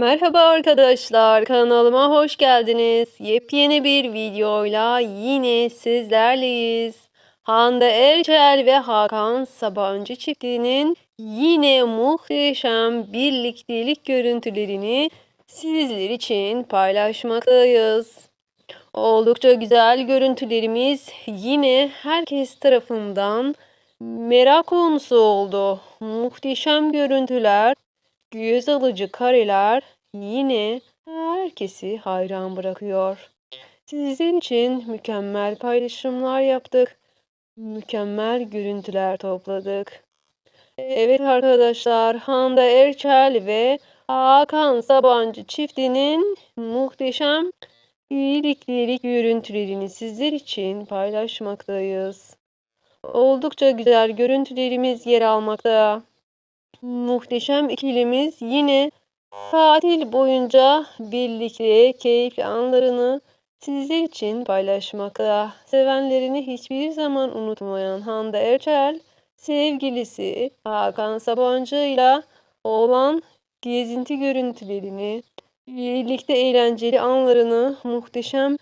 Merhaba arkadaşlar, kanalıma hoş geldiniz. Yepyeni bir videoyla yine sizlerleyiz. Hande Erçel ve Hakan Sabancı çiftinin yine muhteşem birliktelik görüntülerini sizler için paylaşmaktayız. Oldukça güzel görüntülerimiz yine herkes tarafından merak konusu oldu. Muhteşem görüntüler, göz alıcı kareler yine herkesi hayran bırakıyor. Sizin için mükemmel paylaşımlar yaptık. Mükemmel görüntüler topladık. Evet arkadaşlar, Hande Erçel ve Hakan Sabancı çiftinin muhteşem birliktelik görüntülerini sizler için paylaşmaktayız. Oldukça güzel görüntülerimiz yer almakta. Muhteşem ikilimiz yine tatil boyunca birlikte keyifli anlarını sizler için paylaşmakta. Sevenlerini hiçbir zaman unutmayan Hande Erçel, sevgilisi Hakan Sabancı ile olan gezinti görüntülerini, birlikte eğlenceli anlarını muhteşem